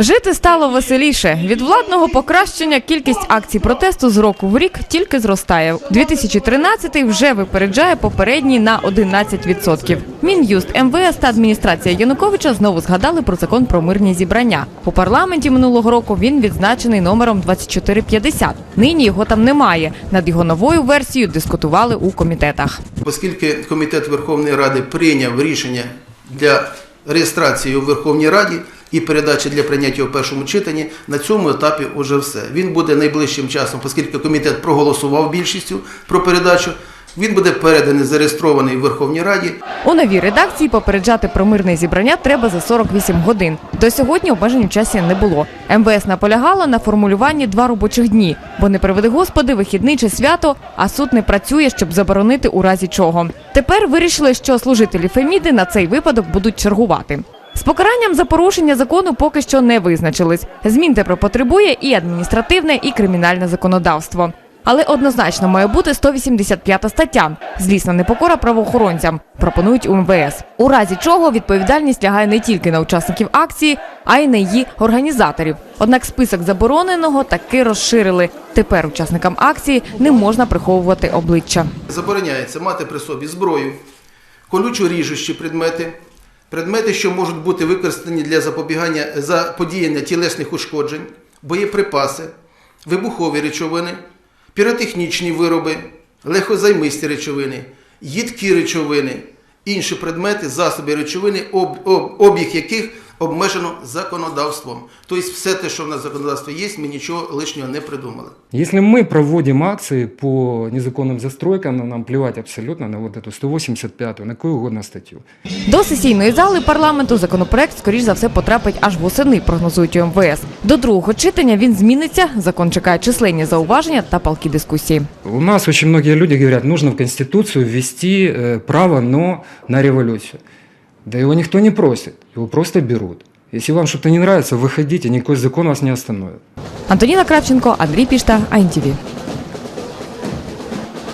Жити стало веселіше. Від владного покращення кількість акцій протесту з року в рік тільки зростає. 2013 вже випереджає попередній на 11%. Мін'юст, МВС та адміністрація Януковича знову згадали про закон про мирні зібрання. У парламенті минулого року він відзначений номером 2450. Нині його там немає. Над його новою версією дискутували у комітетах. Оскільки Комітет Верховної Ради прийняв рішення для реєстрації у Верховній Раді і передачі для прийняття у першому читанні, на цьому етапі вже все. Він буде найближчим часом, оскільки комітет проголосував більшістю про передачу. Він буде переданий, зареєстрований в Верховній Раді. У новій редакції попереджати про мирне зібрання треба за 48 годин. До сьогодні обмежень в часі не було. МВС наполягало на формулюванні два робочих дні, бо не приведи господи, вихідний чи свято, а суд не працює, щоб заборонити у разі чого. Тепер вирішили, що служителі Феміди на цей випадок будуть чергувати. З покаранням за порушення закону поки що не визначились. Змін тепер потребує і адміністративне, і кримінальне законодавство. Але однозначно має бути 185 стаття злісна непокора правоохоронцям. Пропонують у МВС. У разі чого відповідальність лягає не тільки на учасників акції, а й на її організаторів. Однак список забороненого таки розширили. Тепер учасникам акції не можна приховувати обличчя. Забороняється мати при собі зброю, колючо ріжущі предмети, предмети, що можуть бути використані для запобігання заподіяння тілесних ушкоджень, боєприпаси, вибухові речовини, піротехнічні вироби, легкозаймисті речовини, їдкі речовини, інші предмети, засоби речовини, об, об, обіг яких обмежено законодавством. Тобто все те, що в нас законодавство є, ми нічого лишнього не придумали. Если мы проводим акции по незаконным застройкам, ну, нам плевать абсолютно на вот эту 185 на какую угодно статью. До сесійної зали парламенту законопроект, скоріш за все, потрапить аж восени, прогнозують у МВС. До другого читання він зміниться. Закон чекає численні зауваження та палкі дискусії. У нас очень многие люди говорят, нужно в Конституцию ввести э, право «но» на революцию. Да его никто не просит, его просто берут. Если вам что-то не нравится, выходите, никакой закон вас не остановит. Антоніна Кравченко, Андрій Пішта, АНТВ.